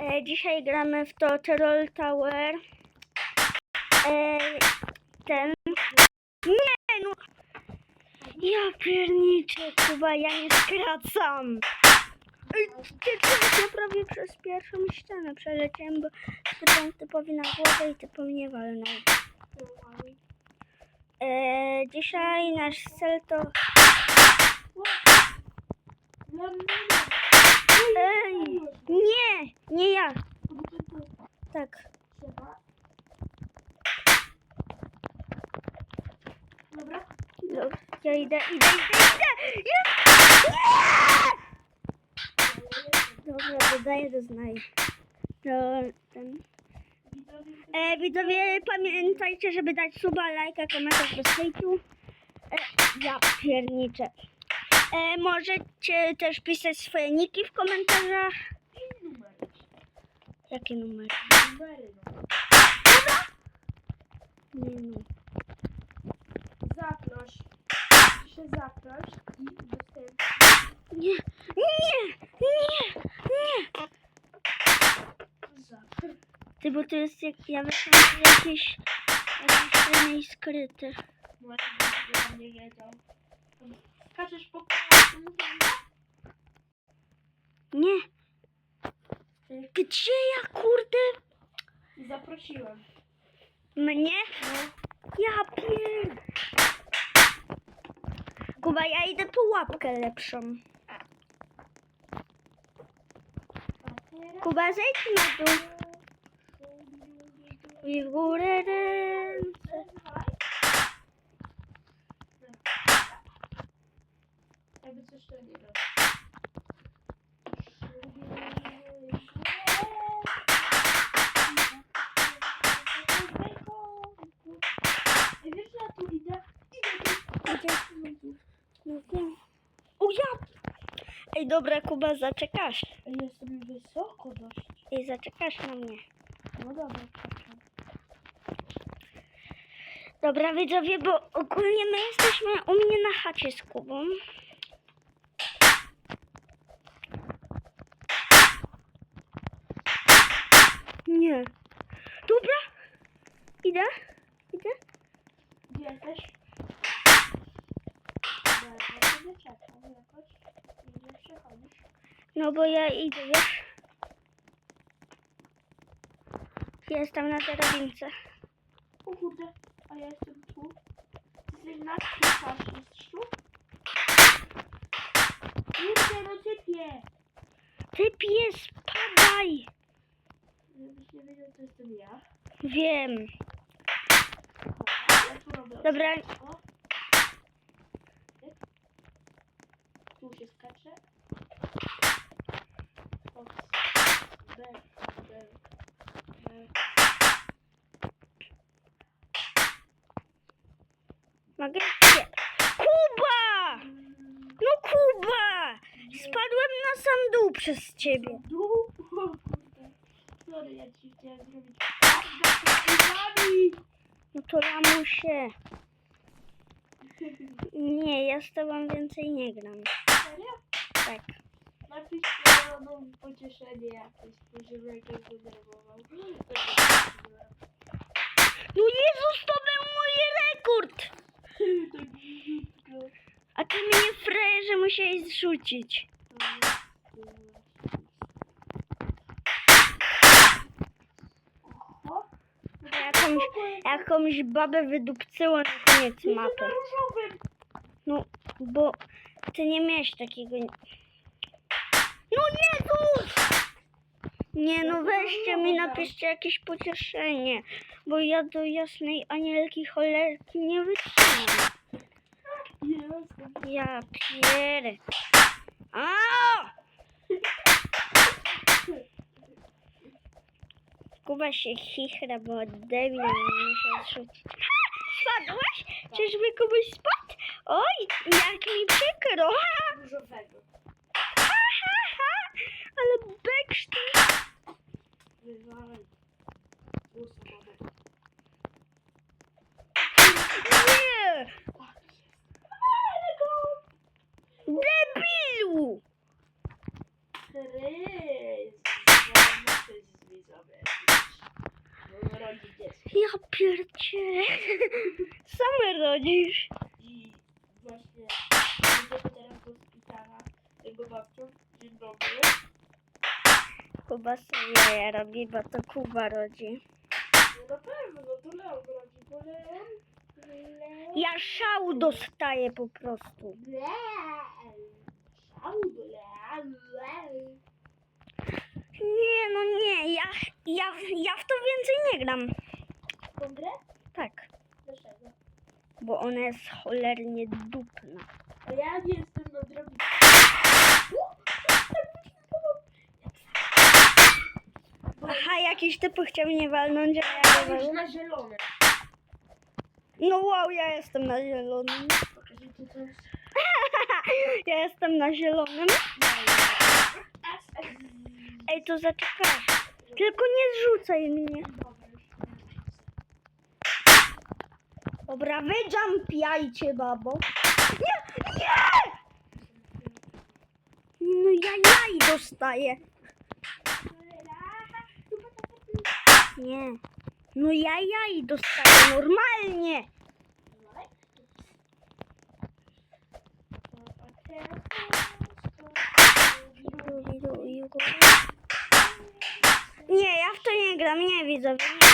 E, dzisiaj gramy w to Troll Tower. E, ten. Nie no! Ja pierniczę, chyba ja nie skracam. Ja prawie przez pierwszą ścianę przeleciałem, bo skracam typowi na głowę i typowi nie walnął. E, dzisiaj nasz cel to... Ej, nie, nie ja. Tak. Dobra. Dobra, ja idę, idę, idę, idę! Ja... Nie! Dobra, dodaję do znaj. To ten. E, widzowie, pamiętajcie, żeby dać suba, lajka, komentarz bez hejtu. E, ja pierniczę. E, możecie też pisać swoje niki w komentarzach. Jakie numery? Numery, no. Nie no. Zaproś. Się zaproś i. Nie, nie, nie, nie. Zaproś. Ty, bo to jest jak, ja myślałam, że jakieś, jakieś i skryte. Może nie wiedział. Skaczesz Nie. Gdzie ja, kurde? Zaprosiłem. Mnie? No. Ja pier... Kuba, ja idę po łapkę lepszą. Kuba, zejdź na dół i w górę ręce. Jakby coś to nie robi. O ja! Ej, dobra, Kuba, zaczekasz. Ej, Jestem wysoko dość. Ej, zaczekasz na mnie. No dobra, czekam. Dobra, widzowie, bo ogólnie my jesteśmy u mnie na chacie z Kubą. Nie. Dobra. Idę. Idę. Gdzie jesteś? Dobra, ja sobie czekam jakoś. I nie przechodzisz. No bo ja idę, wiesz. Jestem na drabince. O kurde, a ja jestem tu. Jesteś na patrz, jesteś tu? Kurde, no typie! Ty pies, spadaj. Żebyś nie wiedział, to jestem ja. Wiem. Ja tu robię. Dobra. O. Tu się skacze. Mogę? Nie. Kuba! No Kuba! Spadłem na sam dół przez ciebie. Dół? Sorry, ja ci chciałem zrobić. No to ja muszę. Nie, ja z tobą więcej nie gram. Serio? Tak. Napiszcie no, pocieszenie jakieś, żeby jakoś zdenerwował. No Jezus, to był mój rekord! Tak brzydko. A ty frajerze musiałeś zrzucić. Jakąś, jakąś babę wydupcyło na koniec mapy. No, bo ty nie miałeś takiego... No Jezus! Nie no, weźcie mi, napiszcie jakieś pocieszenie, bo ja do jasnej anielki cholerki nie wytrzymam. Ja pierę. A! Kuba się chichra, bo debil musiał zrzucić. Ha! Spadłeś? Czyżby Kubuś spadł? Oj, jak mi przykro. Różowego. Pierdzielę. Sam rodzisz. I właśnie jedziemy teraz do szpitala tego babcią. Dzień dobry. Kuba sobie jaja robi, bo to Kuba rodzi. No na pewno, no to Leon rodzi, bo Leon... Leon... Ja szału dostaję po prostu. Leon. Szału, Leon, Leon. Nie, no nie, ja, ja, ja w to więcej nie gram. Tą grę? Tak, Dlaczego? bo ona jest cholernie dupna. A ja nie jestem na drobie. Aha, jakiś typ chciał mnie walnąć, a ja Ja go już na zielone. No wow, ja jestem na zielonym. Coś? Ja jestem na zielonym. Ej, to zaczekaj. Tylko nie zrzucaj mnie. Dobra, wy jumpiajcie, babo. Nie, nie! No ja jaj dostaję. Nie. No ja jaj dostaję normalnie. Nie, ja w to nie gram, nie widzę. Nie.